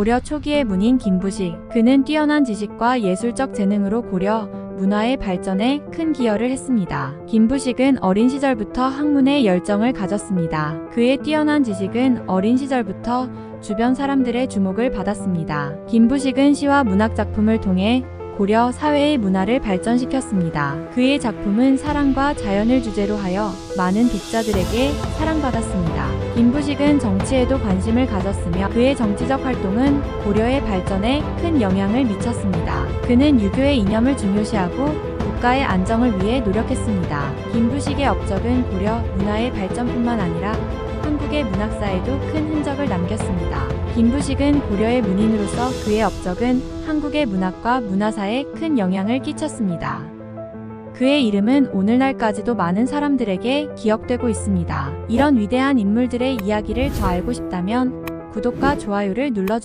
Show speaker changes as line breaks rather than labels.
고려 초기의 문인 김부식. 그는 뛰어난 지식과 예술적 재능으로 고려 문화의 발전에 큰 기여를 했습니다. 김부식은 어린 시절부터 학문에 열정을 가졌습니다. 그의 뛰어난 지식은 어린 시절부터 주변 사람들의 주목을 받았습니다. 김부식은 시와 문학 작품을 통해 고려 사회의 문화를 발전시켰습니다. 그의 작품은 사랑과 자연을 주제로 하여 많은 독자들에게 사랑받았습니다. 김부식은 정치에도 관심을 가졌으며 그의 정치적 활동은 고려의 발전에 큰 영향을 미쳤습니다. 그는 유교의 이념을 중요시하고 국가의 안정을 위해 노력했습니다. 김부식의 업적은 고려 문화의 발전뿐만 아니라 한국의 문학사에도 큰 흔적을 남겼습니다. 김부식은 고려의 문인으로서 그의 업적은 한국의 문학과 문화사에 큰 영향을 끼쳤습니다. 그의 이름은 오늘날까지도 많은 사람들에게 기억되고 있습니다. 이런 위대한 인물들의 이야기를 더 알고 싶다면 구독과 좋아요를 눌러주세요.